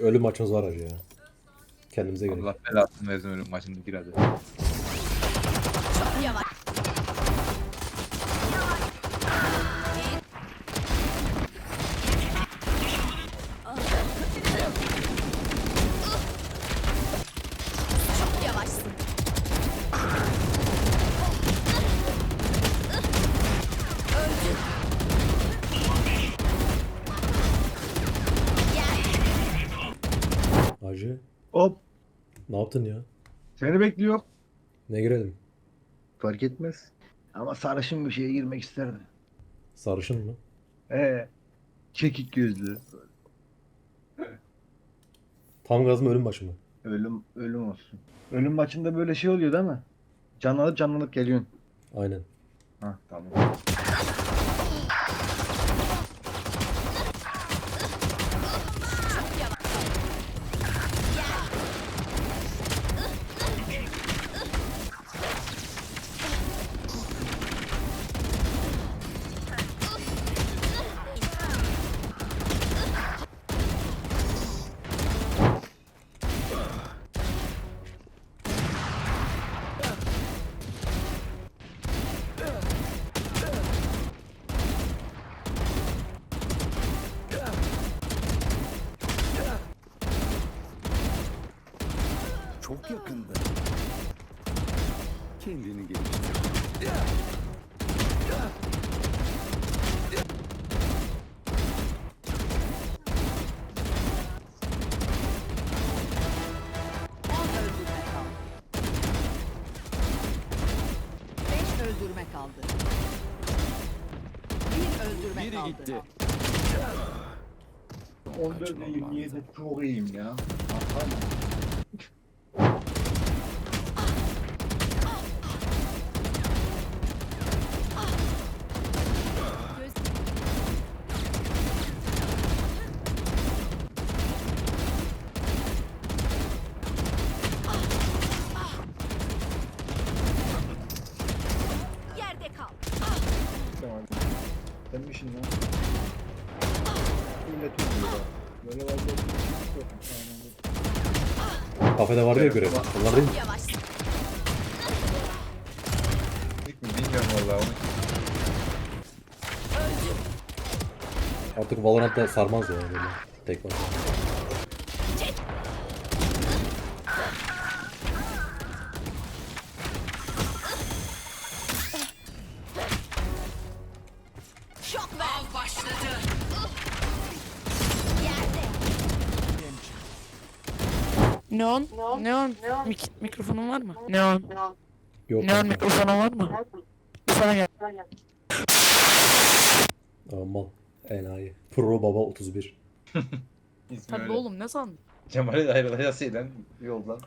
Ölüm maçımız var hacı ya. Kendimize gerek. Allah belasını versin ölüm maçında gir hadi. Çok yavaş. Hacı Hop. ne yaptın ya? Seni bekliyor. Ne girelim? Fark etmez. Ama sarışın bir şeye girmek isterdi. Sarışın mı? Ee, çekik gözlü. Tam gaz mı ölüm maçı mı? Ölüm ölüm olsun. Ölüm maçında böyle şey oluyor değil mi? Canlanıp canlanıp geliyorsun. Aynen. Ha tamam. Çok yavaş. Gel. Çok yakında. Kendini geliştir. Öldürme kaldı. Beş öldürme kaldı. Bir öldürme Biri kaldı. gitti. 14'e 27 çok iyiyim ya. Aferin. Sen misin lan? Millet oluyor. Böyle vazgeçmek yok. Aynen. Kafede vardı ya görev. Onlar değil mi? Yavaş. İlk mi bilmiyorum valla onu. Öldü. Artık Valorant'ta sarmaz ya böyle. Tek başına. Şok ver. Av başladı. Yerde. Neon, Neon, Mik- mikrofonun var mı? Neon, Yok. Neon mikrofonun var mı? Sana gel. Aa, mal. Enayi. Pro Baba 31. İsmi Tabii öyle. oğlum ne sandın? Cemal'e de ayrılacağız şeyden yoldan.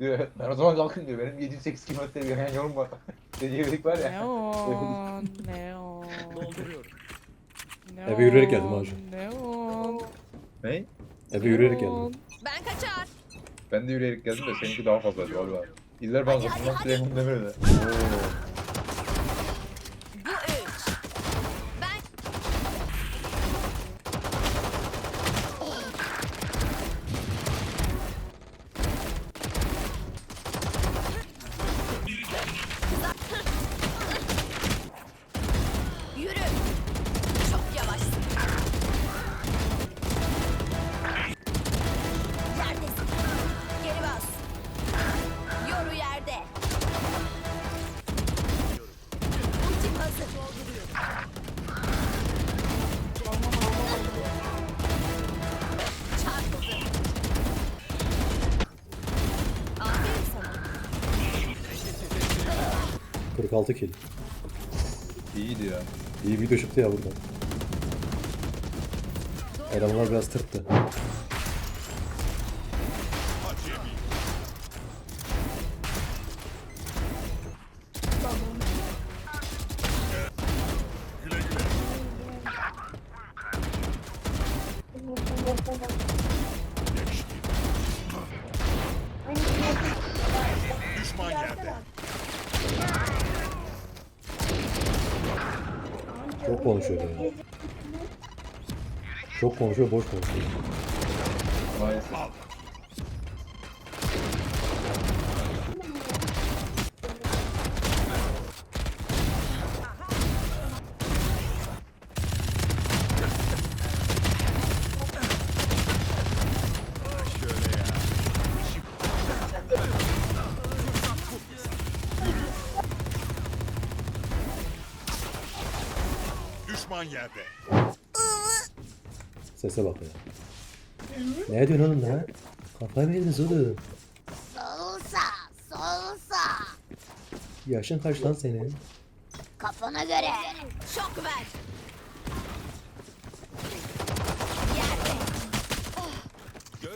Diyor ben o zaman kalkın diyor benim 708 kilometre bir yan yolum var. Dediği var ya. Neon, Neon. Dolduruyorum. Eve yürüyerek geldim hacı. Neon. Ne? Eve yürüyerek geldim. Ben kaçar. Ben de yürüyerek geldim de seninki daha fazla galiba. İller Bankası'ndan. Süleyman Demir'e de. 46 kill. İyiydi ya. İyi video çıktı ya buradan. Elemanlar biraz tırttı. Konuşuyor ya. Çok konuşuyor, boş konuşuyor. Maalesef. Düşman yerde. Sese bak ya. Ne diyorsun oğlum lan? Kafayı mı yediniz oğlum? Solsa, solsa. Yaşın kaç lan senin? Kafana göre. Şok ver.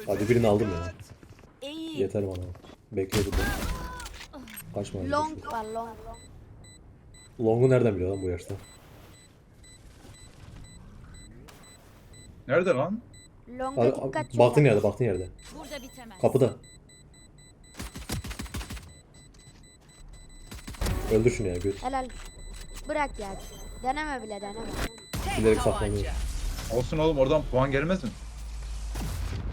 Hadi birini aldım ya. İyi. Yeter bana. Bekliyordum ben. Kaçma. Long var long. ver. Long'u nereden biliyor lan bu yaşta? Nerede lan? Long'a Abi, dikkat abi, baktın yerde, baktın yerde. Burada bitemez. Kapıda. Öldür şunu ya göt. Helal. Bırak ya. Deneme bile deneme. Bilerek saklanıyor. Olsun oğlum oradan puan gelmez mi?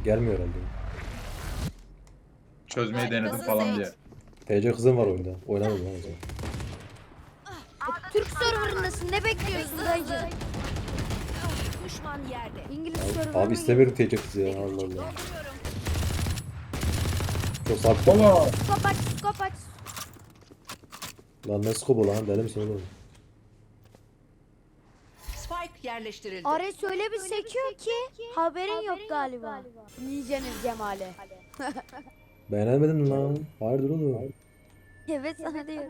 Gelmiyor herhalde. Çözmeyi denedim falan diye. TC kızım var oyunda. Oynamadım lan o zaman. Türk serverındasın ne bekliyorsun dayıcı? Düşman yerde. İngiliz Abi, serverına abi istemiyorum TC kızı ya Allah Allah. Çok gir? Skop aç, skop aç. Lan ne skobu lan deli misin oğlum? Spike yerleştirildi. Ares öyle bir sekiyor ki haberin yok galiba. Nice'nin Cemali. Beğenemedim lan. Hayırdır oğlum? Evet sana diyor.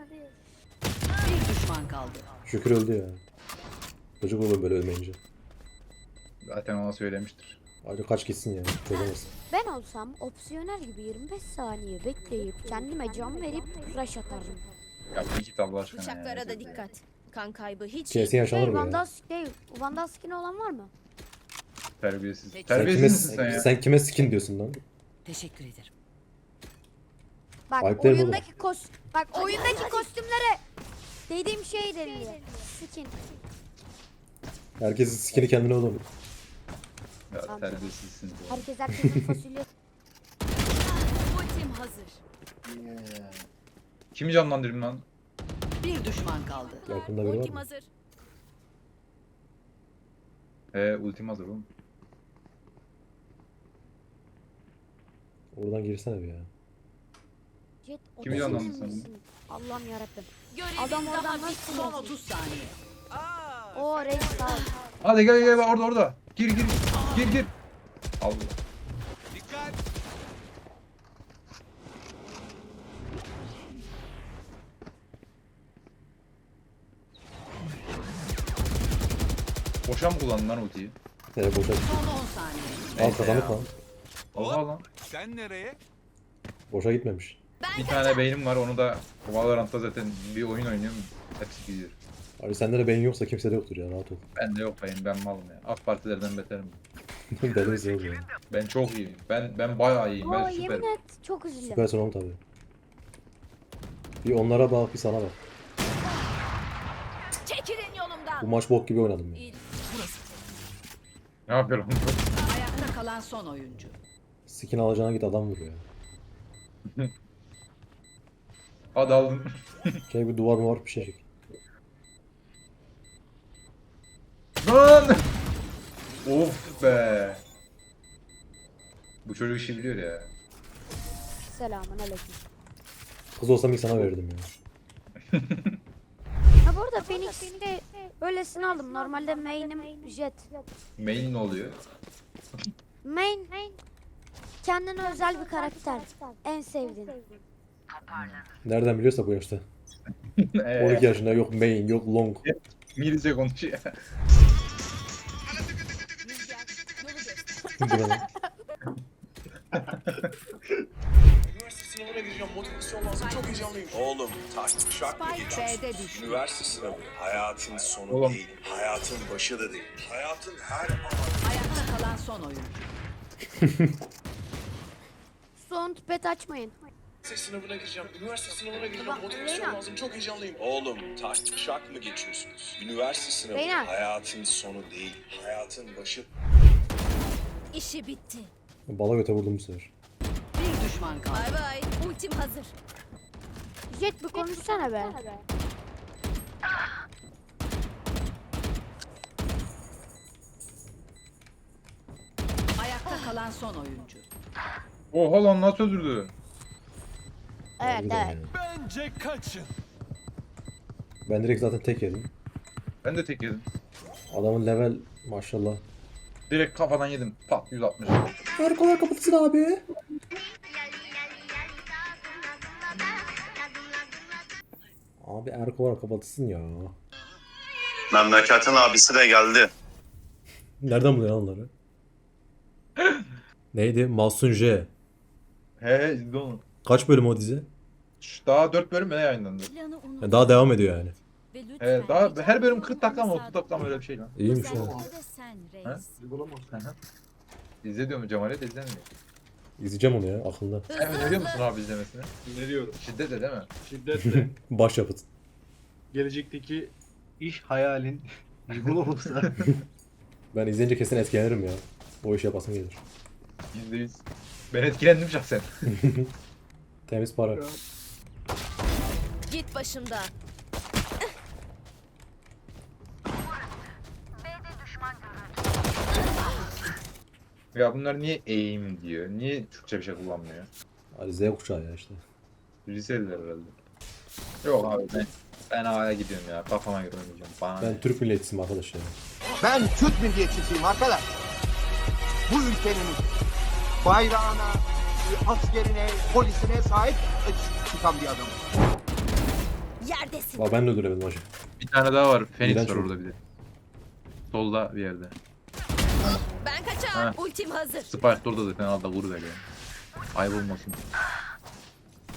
Bir düşman kaldı. Şükür öldü ya. Çocuk olur böyle ölmeyince. Zaten ona söylemiştir. Hadi kaç gitsin ya. Çözemezsin. Ben olsam opsiyonel gibi 25 saniye bekleyip kendime can verip rush atarım. Ya bir git Allah aşkına Bıçaklara ya. da dikkat. Kan kaybı hiç Kesin iyi. yaşanır Şey bu ya. Vandal değil. Vandal skin olan var mı? Terbiyesiz. Sen Sen kime, Terbiyesiz misin sen ya? sen kime skin diyorsun lan? Teşekkür ederim. Bak Ayıp değil mi oğlum? oyundaki kos bak oyundaki kostümlere dediğim şey deniliyor. Skin. Herkesin skini kendine oğlum. Ya terbiyesizsin. Herkes herkesin fasulye. Ultim hazır. Kimi canlandırayım lan? Bir düşman kaldı. Yakında biri var Ultim mı? hazır. He ultim hazır oğlum. Oradan girsene bir ya. Jet, Kimi otobüs canlandırdın sen? misin? Allah'ım yarabbim. Görevin Adam daha oradan nasıl Son gelecek? 30 saniye. O reis sağ ol. Hadi gel gel orada orada. Gir gir. Gir gir. Allah. Dikkat. Boşa mı kullandın lan ultiyi? Seni boşa Son 10 saniye. Al kazandık lan. Allah lan. Sen nereye? Boşa gitmemiş. Bir tane beynim var onu da Valorant'ta zaten bir oyun oynuyorum. Hepsi gidiyor. Abi sende de beyin yoksa kimsede yoktur ya rahat ol. Bende yok beyin ben malım ya. AK Partilerden beterim. Deli misin oğlum ya? Ben çok iyiyim. Ben ben bayağı iyiyim. Oo Ben yemin süperim. et çok üzüldüm. Süpersin oğlum tabi. Bir onlara bak bir sana bak. Çekilin Bu yolumdan. maç bok gibi oynadım ya. Ne yapıyorum? Ayakta kalan son oyuncu. Skin alacağına git adam vur ya. Hadi aldım. Şey bir duvar mı var bir şey çek. Lan! of be. Bu çocuk işi biliyor ya. Selamun aleyküm. Kız olsam ilk sana verirdim ya. Ha bu arada Phoenix'te böylesini aldım. Normalde main'im Jet. Main ne oluyor? Main kendine özel bir karakter. En sevdiğin. Nereden biliyorsa bu yaşta. 12 Eee yaşında yok main yok long. İngilizce konuşuyor. Ne lan? Üniversite sınavına gireceğim. Motivasyon lazım. Çok heyecanlıyım. Oğlum taş şak mı geçiyorsun? Üniversite sınavı hayatın sonu Oğlum. değil. Hayatın başı da değil. Hayatın her an Ayakta kalan son oyuncu. Son pet açmayın. Üniversite sınavına gireceğim. Üniversite sınavına gireceğim. Baba, Motivasyon Reyna. lazım. Çok heyecanlıyım. Oğlum taş şak mı geçiyorsunuz? Üniversite sınavı Reyna. hayatın sonu değil. Hayatın başı. İşi bitti. Bala göte vurdum bu sefer. Bir düşman kaldı. Bay bay. Ultim hazır. Jet bir konuşsana be. Ayakta kalan son oyuncu. Oha lan nasıl öldürdü? Evet evet. yani. Bence kaçın. Ben direkt zaten tek yedim. Ben de tek yedim. Adamın level maşallah. Direkt kafadan yedim. Pat 160. Erkolar kapatsın abi. Abi Erkolar kapatsın ya. Memleketin abisi de geldi. Nereden buluyor onları? Neydi? Mahsun J. He izle onu. Kaç bölüm o dizi? Daha 4 bölüm mü ne yayınlandı? Ya daha devam ediyor yani. Ve lütfen He, daha her bölüm ediyorum, 40 dakika mı 30 sadık dakika mı öyle bir şey lan. İyiymiş ya. Özellikle de sen reis. Hı hı. İzle diyorum Cemal'e de izlemiyor. İzleyeceğim onu ya aklımda. Sen öneriyor musun abi izlemesini? Öneriyorum. Şiddetle değil mi? Şiddetle. Başyapıt. Gelecekteki iş hayalin bu olursa Ben izleyince kesin etkilenirim ya. O iş yapasım gelir. %100. Ben etkilendim şahsen. Temiz para. Git başımdan. Ya bunlar niye aim diyor? Niye Türkçe bir şey kullanmıyor? Hadi Z kuşağı ya işte. Liseliler herhalde. Yok abi ben, ben A'ya gidiyorum ya. Kafama göre oynayacağım. Bana Ben ne? Türk milletçisiyim arkadaş ya. Ben Türk milliyetçisiyim arkadaş. Bu ülkenin bayrağına, askerine, polisine sahip çıkan bir adamım. Yerdesin. Valla ben de öldüremedim hacı. Bir tane daha var. Phoenix İğrenç var oldu. orada bir de. Solda bir yerde. Ha. Ultim hazır. Spike de orada zaten alda vur veriyor. Ayıp olmasın.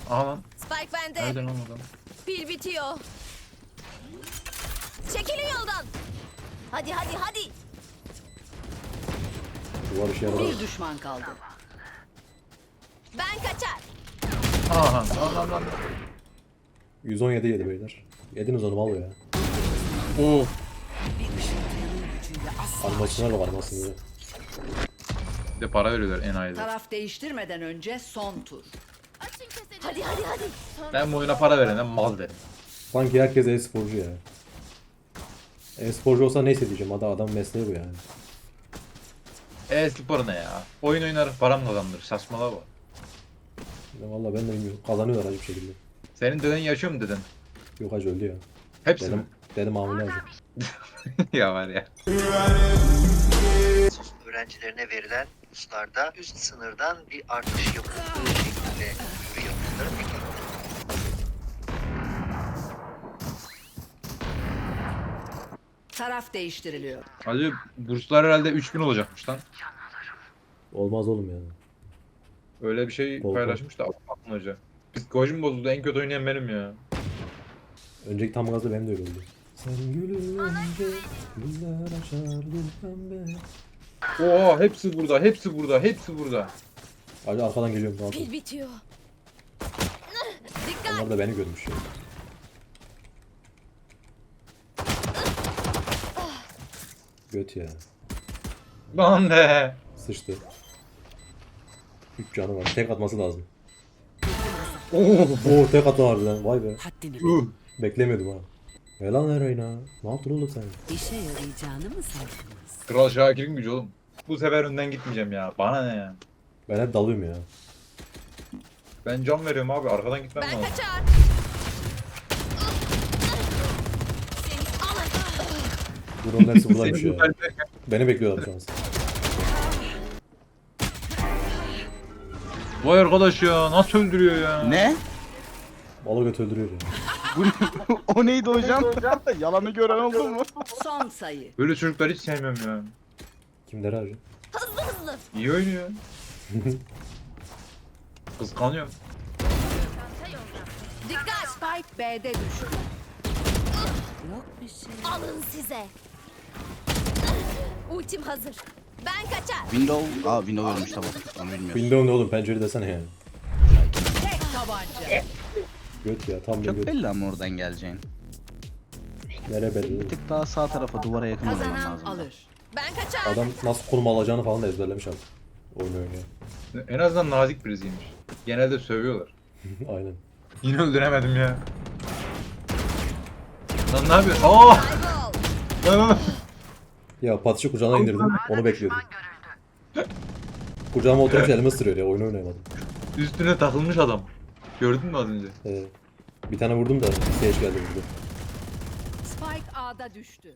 Aha lan. Spike bende. Nereden lan adam? Pil bitiyor. Çekilin yoldan. Hadi hadi hadi. Duvar işe yarar. Bir düşman kaldı. Ben kaçar. Aha lan lan lan. 117 yedi beyler. Yediniz onu mal ya. Oo. Animasyonlar bak animasyonları. Bir de para veriyorlar en ayda. Taraf değiştirmeden önce son tur. Hadi hadi hadi. Ben bu oyuna para verene mal derim. Sanki herkes e-sporcu ya. E-sporcu olsa neyse diyeceğim. Adam, adam mesleği bu yani. E spor ne ya? Oyun oynar param kazandır. Saçmalama bu. Ya Valla ben de bilmiyorum. Kazanıyorlar acı bir şekilde. Senin deden yaşıyor mu deden? Yok hacı öldü ya. Hepsi Dedim, mi? dedim hamile hacı. ya var ya. Öğrencilerine verilen kurslarda üst sınırdan bir artış yapıldığı şeklinde duyuru yapıldı. Peki Taraf değiştiriliyor. Hadi burslar herhalde 3000 olacakmış lan. Olmaz oğlum ya. Öyle bir şey Bol paylaşmış da aklım hoca. Psikolojim bozuldu. En kötü oynayan benim ya. Önceki tam gazda benim de öyle oldu. Sen gülünce güller açar gül pembe. Oha hepsi burada. Hepsi burada. Hepsi burada. Hacı arkadan geliyorum ol. Pil bitiyor. Dikkat. Onlar da beni görmüş ya. Göt ya. Lan be. Sıçtı. 3 canı var. Tek atması lazım. Oo. Oo tek atı vardı lan. Vay be. Uh. Beklemiyordum ha. Ne lan Erayna? Ne yaptın oğlum sen? İşe yarayacağını mı sandınız? Kral Şakir'in gücü oğlum. Bu sefer önden gitmeyeceğim ya. Bana ne ya? Ben hep dalıyorum ya. Ben can veriyorum abi. Arkadan gitmem Ben lazım. kaçar. Seni alın. Bunun hepsi buradaymış Senin ya. Beni bekliyorlar şu an. Vay arkadaş ya. Nasıl öldürüyor ya? Ne? Göt öldürüyor ya. o neydi hocam? Yalanı gören oldu mu? Son sayı. Böyle çocukları hiç sevmem ya. Kimleri hızlı. İyi oynuyor. Kıskanıyorum. Dikkat. Spike B'de düştü. Yok bir şey. Alın size. Ultim hazır. Ben kaçar. Window, aa Window ölmüş tamam. Onu bilmiyorum. Windows ne oğlum pencere desene yani. Tek tabanca. Göt ya tam bir Çok göt. belli ama oradan geleceğin. Nereye belli Bir tık daha sağ tarafa duvara yakın olman Kazanan lazım. alır. Ben kaçar. Adam nasıl konum alacağını falan da ezberlemiş artık. oyun oynuyor. En azından nazik birisiymiş. Genelde sövüyorlar. Aynen. Yine öldüremedim ya. Lan ne yapıyorsun? Aa! Lan lan lan. Ya Patiş'i kucağına indirdim. Onu bekliyordum. Kucağıma oturmuş elime ısırıyor ya. Oyun oynayamadım. Üstüne takılmış adam. Gördün mü az önce? Ee, bir tane vurdum da Sage geldi vurdu. Spike A'da düştü.